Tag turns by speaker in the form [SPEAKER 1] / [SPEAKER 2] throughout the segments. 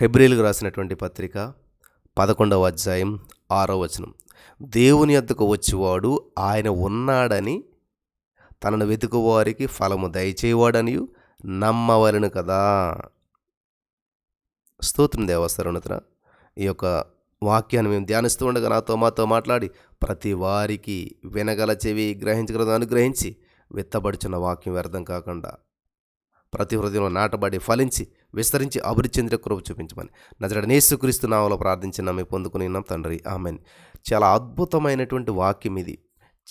[SPEAKER 1] హెబ్రిల్కు రాసినటువంటి పత్రిక పదకొండవ అధ్యాయం ఆరో వచనం. దేవుని యొద్దకు వచ్చేవాడు ఆయన ఉన్నాడని తనను వెతుకువారికి ఫలము దయచేవాడని నమ్మవలను కదా. స్తోత్రం దేవస్థరుణతన ఈ యొక్క వాక్యాన్ని మేము ధ్యానిస్తూ ఉండగా నాతో మాతో మాట్లాడి ప్రతి వారికి వినగల చెవి గ్రహించగలదు అనుగ్రహించి విత్తబడుచున్న వాక్యం వ్యర్థం కాకుండా ప్రతి హృదయంలో నాటబడి ఫలించి విస్తరించి అభివృద్ధి చెందిన కృప చూపించమని. నజరడ నేసుక్రీస్తు నామలో ప్రార్థించిన మేము పొందుకుని ఉన్నాం తండ్రి. ఆమెన్. చాలా అద్భుతమైనటువంటి వాక్యం ఇది.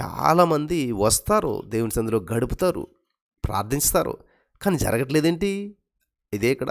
[SPEAKER 1] చాలామంది వస్తారు దేవుని సందులో గడుపుతారు ప్రార్థిస్తారు కానీ జరగట్లేదేంటి? ఇదే ఇక్కడ.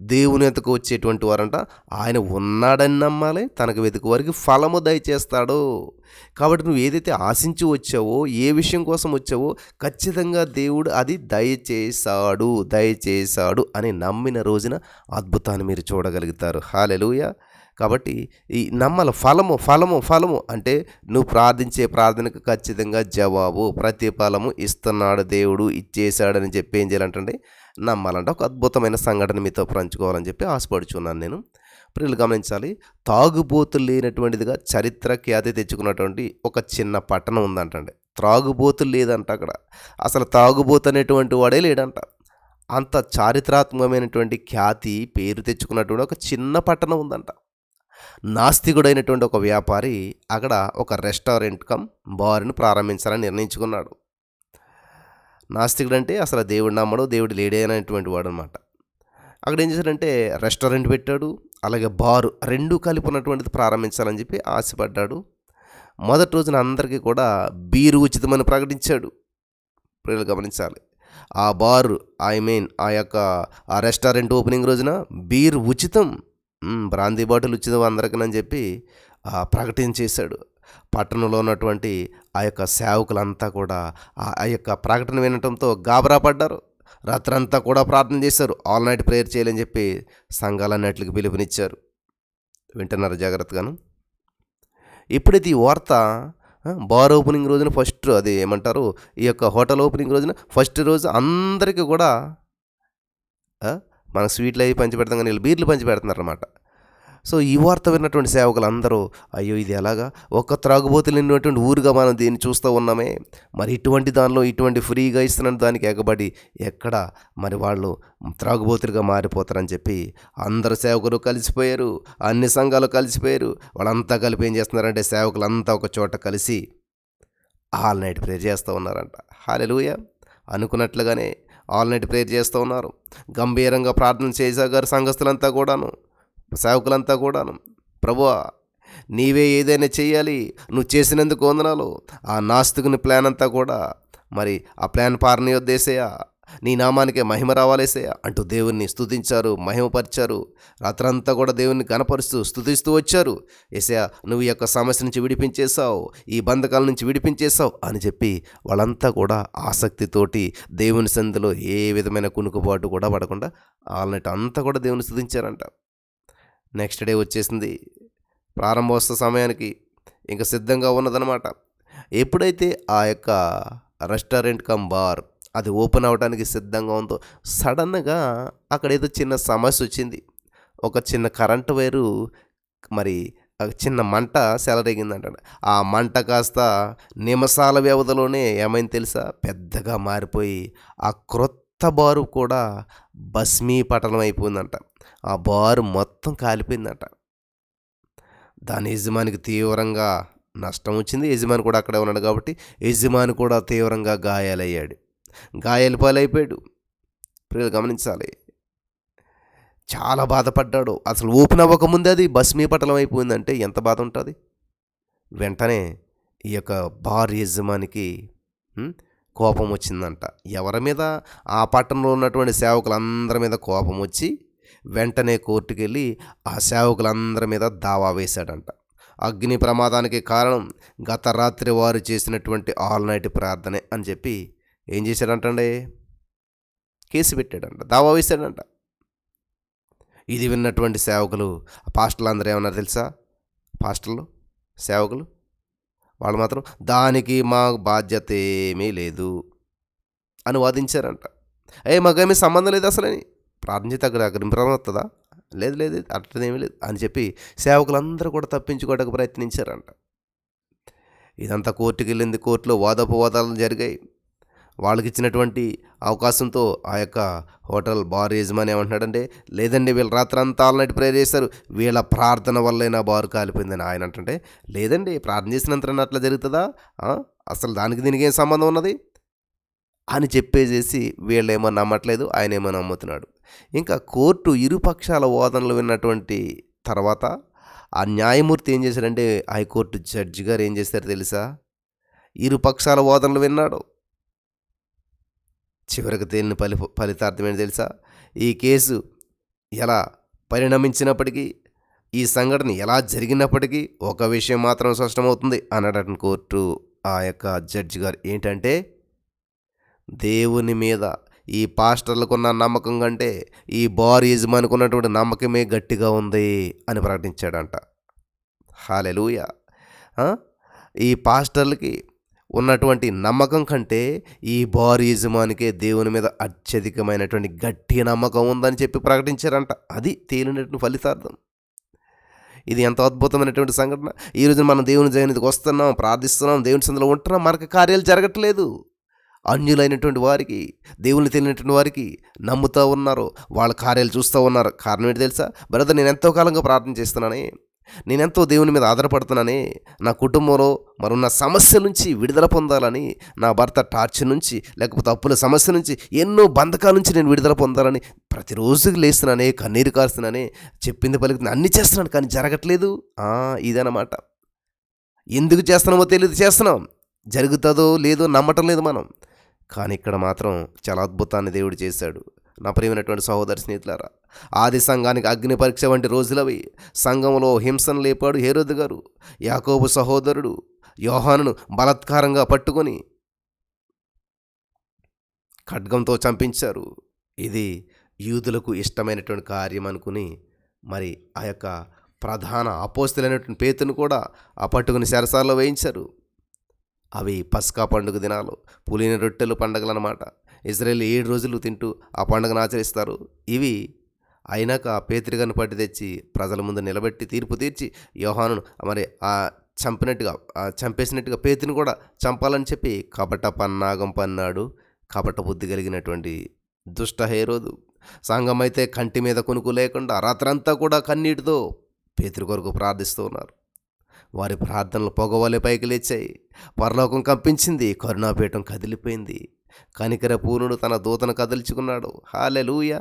[SPEAKER 1] దేవునితకు వచ్చేటువంటి వారంట. ఆయన ఉన్నాడని నమ్మాలి తనకు వెతుకు వారికి ఫలము దయచేస్తాడు. కాబట్టి నువ్వు ఏదైతే ఆశించి వచ్చావో ఏ విషయం కోసం వచ్చావో ఖచ్చితంగా దేవుడు అది దయచేశాడు దయచేశాడు అని నమ్మిన రోజున అద్భుతాన్ని మీరు చూడగలుగుతారు. హాలెలుయ కాబట్టి ఈ నమ్మల ఫలము ఫలము ఫలము అంటే నువ్వు ప్రార్థించే ప్రార్థనకు ఖచ్చితంగా జవాబు ప్రతి ఫలము ఇస్తున్నాడు దేవుడు ఇచ్చేశాడని చెప్పి ఏం చేయాలంటే నమ్మాలంటే ఒక అద్భుతమైన సంఘటన మీతో పంచుకోవాలని చెప్పి ఆశపడుచున్నాను నేను. ప్రియులు గమనించాలి తాగుబోతులు లేనటువంటిదిగా చరిత్ర ఖ్యాతి తెచ్చుకున్నటువంటి ఒక చిన్న పట్టణం ఉందంటండి. త్రాగుబోతులు లేదంట అక్కడ. అసలు తాగుబోతు అనేటువంటి వాడే లేడంట. అంత చారిత్రాత్మకమైనటువంటి ఖ్యాతి పేరు తెచ్చుకున్నటువంటి ఒక చిన్న పట్టణం ఉందంట. నాస్తికుడైనటువంటి ఒక వ్యాపారి అక్కడ ఒక రెస్టారెంట్ కమ్ బార్ని ప్రారంభించాలని నిర్ణయించుకున్నాడు. నాస్తికుడు అంటే అసలు దేవుడు నమ్మడు దేవుడు లేడే అనేటువంటి వాడు అనమాట అక్కడ ఏం చేశాడంటే రెస్టారెంట్ పెట్టాడు అలాగే బారు రెండు కలిపి ఉన్నటువంటిది ప్రారంభించాలని చెప్పి ఆశపడ్డాడు. మొదటి రోజున అందరికీ కూడా బీరు ఉచితమని ప్రకటించాడు. ప్రజలు గమనించాలి. ఆ బారు ఐ మీన్ ఆ యొక్క ఆ రెస్టారెంట్ ఓపెనింగ్ రోజున బీర్ ఉచితం బ్రాందీ బాటిల్ ఉచితం అందరికని చెప్పి ఆ, ప్రకటన చేశాడు. పట్టణంలో ఉన్నటువంటి ఆ యొక్క సేవకులంతా కూడా ఆ యొక్క ప్రకటన వినటంతో గాబరా పడ్డారు. రాత్రంతా కూడా ప్రార్థన చేశారు. ఆల్ నైట్ ప్రేయర్ చేయాలని చెప్పి సంఘాలన్నిటికి పిలుపునిచ్చారు. వింటున్నారు జాగ్రత్తగాను? ఇప్పుడైతే ఈ వార్త బార్ ఓపెనింగ్ రోజున ఫస్ట్ అది ఏమంటారు? ఈ యొక్క హోటల్ ఓపెనింగ్ రోజున ఫస్ట్ రోజు అందరికీ కూడా మన స్వీట్లు అవి పంచి పెడతాం కానీ వీళ్ళు బీర్లు పంచి పెడుతున్నారు అనమాట సో ఈ వార్త విన్నటువంటి సేవకులు అందరూ అయ్యో ఇది ఎలాగా? ఒక్క త్రాగుబోతులు నిన్నటువంటి ఊరుగా మనం దీన్ని చూస్తూ ఉన్నామే. మరి ఇటువంటి దానిలో ఇటువంటి ఫ్రీగా ఇస్తున్న దానికి ఎగబడి ఎక్కడ మరి వాళ్ళు త్రాగుబోతులుగా మారిపోతారని చెప్పి అందరు సేవకులు కలిసిపోయారు అన్ని సంఘాలు కలిసిపోయారు. వాళ్ళంతా కలిపి ఏం చేస్తున్నారంటే సేవకులంతా ఒక చోట కలిసి ఆల్ నైట్ ప్రేయర్ చేస్తూ ఉన్నారంట. హాలెలుయ! అనుకున్నట్లుగానే ఆల్ నైట్ ప్రేయర్ చేస్తూ ఉన్నారు. గంభీరంగా ప్రార్థన చేసాగారు సంఘస్థులంతా కూడాను. సేవకులంతా కూడాను ప్రభువా నీవే ఏదైనా చేయాలి నువ్వు చేసినందుకు వందనాలు. ఆ నాస్తికుని ప్లాన్ అంతా కూడా మరి ఆ ప్లాన్ పారని నీ నామానికే మహిమ రావాలేసేయా అంటూ దేవుణ్ణి స్తుతించారు మహిమపరిచారు. రాత్రంతా కూడా దేవుణ్ణి కనపరుస్తూ స్తుతిస్తూ వచ్చారు. ఏసయా నువ్వు ఈ యొక్క సమస్య నుంచి విడిపించేశావు ఈ బంధకాల నుంచి విడిపించేశావు అని చెప్పి వాళ్ళంతా కూడా ఆసక్తితోటి దేవుని సంధిలో ఏ విధమైన కునుకుబాటు కూడా పడకుండా వాళ్ళని అంతా కూడా దేవుని స్థుతించారంట నెక్స్ట్ డే వచ్చేసింది. ప్రారంభోత్సవ సమయానికి ఇంకా సిద్ధంగా ఉన్నదనమాట ఎప్పుడైతే ఆ యొక్క రెస్టారెంట్ కమ్ బార్ అది ఓపెన్ అవ్వడానికి సిద్ధంగా ఉందో సడన్గా అక్కడ ఏదో చిన్న సమస్య వచ్చింది. ఒక చిన్న కరెంటు వైరు మరి ఆ చిన్న మంట సెలరేగిందంట ఆ మంట కాస్త నిమిషాల వ్యవధిలోనే ఏమైంది తెలుసా? పెద్దగా మారిపోయి ఆ క్రొత్త బారు కూడా భస్మీపటలం అయిపోయిందంట. ఆ బారు మొత్తం కాలిపోయిందంట. దాని యజమానికి తీవ్రంగా నష్టం వచ్చింది. యజమాని కూడా అక్కడే ఉన్నాడు కాబట్టి యజమాని కూడా తీవ్రంగా గాయాలయ్యాడు. గాయాల పాలైపోయాడు. ప్రియులు గమనించాలి. చాలా బాధపడ్డాడు. అసలు ఓపెన్ అవ్వకముందే అది భస్మీపటలం అయిపోయిందంటే ఎంత బాధ ఉంటుంది? వెంటనే ఈ యొక్క బార్ యజమానికి కోపం వచ్చిందంట ఎవరి మీద? ఆ పట్టణంలో ఉన్నటువంటి సేవకులందరి మీద కోపం వచ్చి వెంటనే కోర్టుకు వెళ్ళి ఆ సేవకులందరి మీద దావా వేశాడంట. అగ్ని ప్రమాదానికి కారణం గత రాత్రి వారు చేసినటువంటి ఆల్ నైట్ ప్రార్థనే అని చెప్పి ఏం చేశాడంటండి? కేసు పెట్టాడంట. దావా వేశాడంట. ఇది విన్నటువంటి సేవకులు పాస్టర్లు అందరూ ఏమన్నారు తెలుసా? పాస్టర్లు సేవకులు? వాళ్ళు మాత్రం దానికి మా బాధ్యత ఏమీ లేదు అని వాదించారంట. ఏ మాకేమీ సంబంధం లేదు అసలని ప్రార్థించి అక్కడ అక్కడ లేదు లేదు అట్లదేమీ లేదు అని చెప్పి సేవకులందరూ కూడా తప్పించుకోవడానికి ప్రయత్నించారంట. ఇదంతా కోర్టుకు వెళ్ళింది కోర్టులో వాదోపవాదాలు జరిగాయి. వాళ్ళకి ఇచ్చినటువంటి అవకాశంతో ఆ యొక్క హోటల్ బార్ యజమాని ఏమంటున్నాడంటే లేదండి వీళ్ళు రాత్రంతా ఆల్నైట్ ప్రేయర్ చేశారు. వీళ్ళ ప్రార్థన వల్లైనా బారు కాలిపోయిందని ఆయన అంటుంటే లేదండి ప్రార్థన చేసినంత అట్లా జరుగుతుందా? అసలు దానికి దీనికి ఏం సంబంధం ఉన్నది? అని చెప్పేసేసి వీళ్ళేమో నమ్మట్లేదు ఆయన ఏమో నమ్ముతున్నాడు. ఇంకా కోర్టు ఇరుపక్షాల వాదనలు విన్నటువంటి తర్వాత ఆ న్యాయమూర్తి ఏం చేశాడంటే హైకోర్టు జడ్జి గారు ఏం చేశారు తెలుసా? ఇరుపక్షాల వాదనలు విన్నాడు. చివరికి తేలిన ఫలి ఫలితార్థం ఏంటి తెలుసా? ఈ కేసు ఎలా పరిణమించినప్పటికీ ఈ సంఘటన ఎలా జరిగినప్పటికీ ఒక విషయం మాత్రం స్పష్టమవుతుంది అన్నట కోర్టు ఆ యొక్క జడ్జి గారు. ఏంటంటే దేవుని మీద ఈ పాస్టర్లకు ఉన్న నమ్మకం కంటే ఈ బార్ యజమానికున్నటువంటి నమ్మకమే గట్టిగా ఉంది అని ప్రకటించాడంట. హాలెలూయ! ఈ పాస్టర్లకి ఉన్నటువంటి నమ్మకం కంటే ఈ బార్ యజమానికే దేవుని మీద అత్యధికమైనటువంటి గట్టి నమ్మకం ఉందని చెప్పి ప్రకటించారంట. అది తేలినటువంటి ఫలితార్థం. ఇది ఎంత అద్భుతమైనటువంటి సంఘటన. ఈరోజు మనం దేవుని జయనిధికి వస్తున్నాం ప్రార్థిస్తున్నాం దేవుని సందులో ఉంటున్నాం మనకు కార్యాలు జరగట్లేదు. అన్యులైనటువంటి వారికి దేవుని తెలియనటువంటి వారికి నమ్ముతూ ఉన్నారు వాళ్ళ కార్యాలు చూస్తూ ఉన్నారు. కారణం ఏంటి తెలుసా? బ్రదర్ నేను ఎంతో కాలంగా ప్రార్థన చేస్తున్నానే. నేనెంతో దేవుని మీద ఆధారపడుతున్నానే నా కుటుంబంలో మరున్న సమస్య నుంచి విడుదల పొందాలని నా భర్త టార్చర్ నుంచి లేకపోతే అప్పుల సమస్య నుంచి ఎన్నో బంధకాల నుంచి నేను విడుదల పొందాలని ప్రతిరోజు లేస్తున్నానే కన్నీరు కారుస్తున్నానే చెప్పింది పలుకుతుంది అన్ని చేస్తున్నాను కానీ జరగట్లేదు. ఆ, ఇదన్నమాట. ఎందుకు చేస్తున్నామో తెలియదు చేస్తున్నాం. జరుగుతుందో లేదో నమ్మటం లేదు మనం. కానీ ఇక్కడ మాత్రం చాలా అద్భుతాన్ని దేవుడు చేశాడు. నా ప్రియమైనటువంటి సహోదరి స్నేహితులారా ఆది సంఘానికి అగ్ని పరీక్ష వంటి రోజులవి. సంఘంలో హింసను లేపాడు హేరోదు గారు యాకోబు సహోదరుడు యోహానును బలాత్కారంగా పట్టుకొని ఖడ్గంతో చంపించారు. ఇది యూదులకు ఇష్టమైనటువంటి కార్యం అనుకుని మరి ఆ యొక్క ప్రధాన అపోస్తులైనటువంటి పేతును కూడా ఆ పట్టుకుని శరసాల్లో వేయించారు. అవి పస్కా పండుగ దినాలు పులిన రొట్టెలు పండుగలు అన్నమాట ఇజ్రాయేల్ ఏడు రోజులు తింటూ ఆ పండుగను ఆచరిస్తారు. ఇవి అయినాక పేత్రికను పట్టి తెచ్చి ప్రజల ముందు నిలబెట్టి తీర్పు తీర్చి యోహాను మరి ఆ చంపినట్టుగా చంపేసినట్టుగా పేతుని కూడా చంపాలని చెప్పి కపట పన్నాగం పన్నాడు. కపట బుద్ధి కలిగినటువంటి దుష్ట హేరోదు సంఘం అయితే కంటి మీద కొనుక్కు లేకుండా రాత్రంతా కూడా కన్నీటితో పేతురు కొరకు ప్రార్థిస్తూ ఉన్నారు. వారి ప్రార్థనలు పొగవలే పైకి లేచాయి. పరలోకం కంపించింది కరుణాపీఠం కదిలిపోయింది. కనికర పూర్ణుడు తన దూతను కదిల్చుకున్నాడు. హాలెలూయ!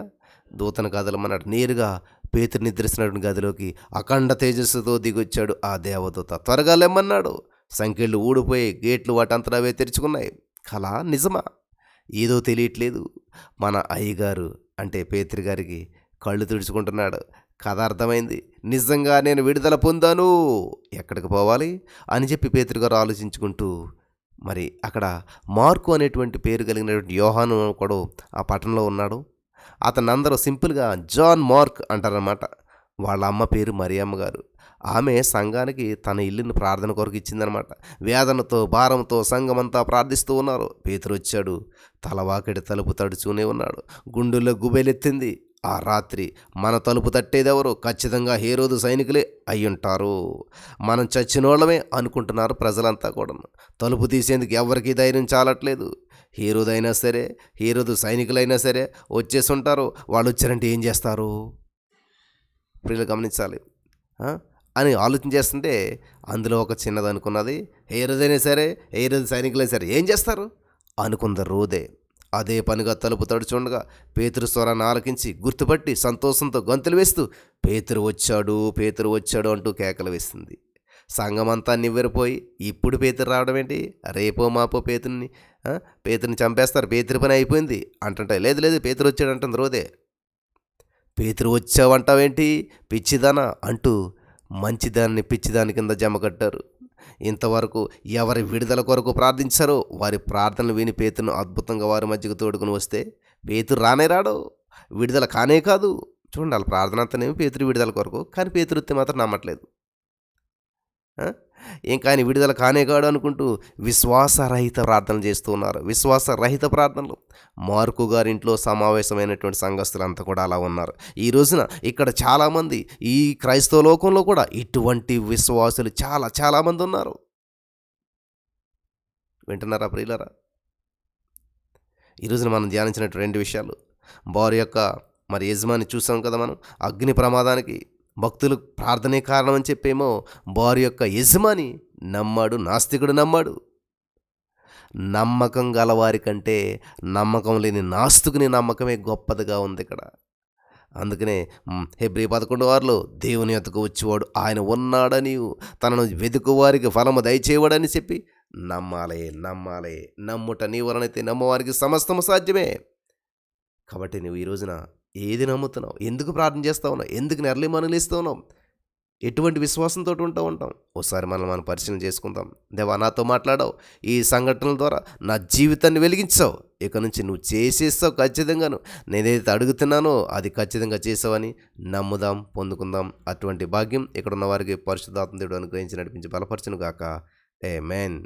[SPEAKER 1] దూతను కదలమన్నాడు. నేరుగా పేతురు నిద్రిస్తున్నటువంటి గదిలోకి అఖండ తేజస్సుతో దిగొచ్చాడు ఆ దేవదూత. త్వరగా లెమ్మన్నాడు సంఖ్యలు ఊడిపోయి గేట్లు వాటంతరావే తెరుచుకున్నాయి. కళ నిజమా? ఏదో తెలియట్లేదు. మన అయ్యగారు అంటే పేతురు గారికి కళ్ళు తుడుచుకుంటున్నాడు. కథ అర్థమైంది. నిజంగా నేను విడుదల పొందాను. ఎక్కడికి పోవాలి? అని చెప్పి పేతురు గారు ఆలోచించుకుంటూ మరి అక్కడ మార్కు అనేటువంటి పేరు కలిగినటువంటి యోహాను కూడా ఆ పట్టణంలో ఉన్నాడు. అతను అందరూ సింపుల్గా జాన్ మార్క్ అంటారనమాట వాళ్ళ అమ్మ పేరు మరియమ్మ గారు. ఆమె సంఘానికి తన ఇల్లుని ప్రార్థన కొరకు ఇచ్చిందనమాట వేదనతో భారంతో సంఘమంతా ప్రార్థిస్తూ ఉన్నారు. పేతురు వచ్చాడు తలవాకిడి తలుపు తడుచూనే ఉన్నాడు. గుండెల్లో గుబేలెత్తింది. ఆ రాత్రి మన తలుపు తట్టేదెవరు ఖచ్చితంగా హేరోదు సైనికులే అయ్యుంటారు. మనం చచ్చినోళ్ళమే అనుకుంటున్నారు ప్రజలంతా కూడా తలుపు తీసేందుకు ఎవరికీ ధైర్యం చాలట్లేదు. హీరోదైనా సరే హీరోదు సైనికులైనా సరే వచ్చేసి ఉంటారు వాళ్ళు వచ్చారంటే ఏం చేస్తారు? ప్రియులు గమనించాలి. అని ఆలోచన చేస్తుంటే అందులో ఒక చిన్నది అనుకున్నది హీరోదైనా సరే హీరోదు సైనికులైనా సరే ఏం చేస్తారు? అనుకుంది రోదే. అదే పనిగా తలుపు తడుచుండగా పేతురు స్వరాన్ని ఆలకించి గుర్తుపట్టి సంతోషంతో గొంతులు వేస్తూ పేతురు వచ్చాడు పేతురు వచ్చాడు అంటూ కేకలు వేసింది. సంఘమంతా నివ్వెరిపోయి ఇప్పుడు పేతురు రావడం ఏంటి? రేపో మాపో పేతుని పేతుని చంపేస్తారు పేతురి పని అయిపోయింది. అంటుంటే లేదు లేదు పేతురు వచ్చాడు అంటుంది రోదే. పేతురు వచ్చావంటావేంటి? పిచ్చిదానా అంటూ మంచిదాన్ని పిచ్చిదాని కింద జమ కట్టారు. ఇంతవరకు ఎవరి విడుదల కొరకు ప్రార్థించారో వారి ప్రార్థనలు విని పేతును అద్భుతంగా వారి మధ్యకు తోడుకుని వస్తే పేతురు రానే రాడు. విడుదల కానే కాదు. చూడండి వాళ్ళ ప్రార్థన అంతనేమి పేతురు విడుదల కొరకు కానీ పేతురుత్తి మాత్రం నమ్మట్లేదు. ఇంకా ఆయన విడుదల కానే కాడు అనుకుంటూ విశ్వాసరహిత ప్రార్థనలు చేస్తూ ఉన్నారు. విశ్వాసరహిత ప్రార్థనలు. మార్కు గారింట్లో సమావేశమైనటువంటి సంఘస్థులంతా కూడా అలా ఉన్నారు. ఈ రోజున ఇక్కడ చాలామంది ఈ క్రైస్తవ లోకంలో కూడా ఇటువంటి విశ్వాసులు చాలా చాలామంది ఉన్నారు. వింటున్నారా ప్రియులరా? ఈ రోజున మనం ధ్యానించినట్టు రెండు విషయాలు. వారి యొక్క మరి యజమాని చూసాం కదా మనం? అగ్ని ప్రమాదానికి భక్తులు ప్రార్థనే కారణం అని చెప్పేమో వారి యొక్క యజమాని నమ్మాడు నాస్తికుడు నమ్మాడు. నమ్మకం గలవారి కంటే నమ్మకం లేని నాస్తికుని నమ్మకమే గొప్పదిగా ఉంది ఇక్కడ. అందుకనే హెబ్రి హెబ్రీ పదకొండు వారులు దేవుని యొక్కకు వచ్చేవాడు ఆయన ఉన్నాడని తనను వెతుకు వారికి ఫలము దయచేవాడని చెప్పి నమ్మాలే నమ్మాలే నమ్ముట నీ వలనైతే నమ్మవారికి సమస్తము సాధ్యమే. కాబట్టి నువ్వు ఈ రోజున ఏది నమ్ముతున్నావు? ఎందుకు ప్రార్థన చేస్తూ ఉన్నావు? ఎందుకు నెరలి మనలు ఇస్తూ ఉన్నావు? ఎటువంటి విశ్వాసంతో ఉంటా ఉంటాం? ఒకసారి మనం మనం పరిశీలన చేసుకుందాం. దేవా నాతో మాట్లాడావు. ఈ సంఘటనల ద్వారా నా జీవితాన్ని వెలిగించావు. ఇక నుంచి నువ్వు చేసేస్తావు ఖచ్చితంగాను. నేనేదైతే అడుగుతున్నానో అది ఖచ్చితంగా చేసావని నమ్ముదాం పొందుకుందాం. అటువంటి భాగ్యం ఇక్కడ ఉన్న వారికి పరిశుద్ధాత్మ దేవుడు అనుగ్రహించి నడిపించి బలపరచును గాక ఏ మేన్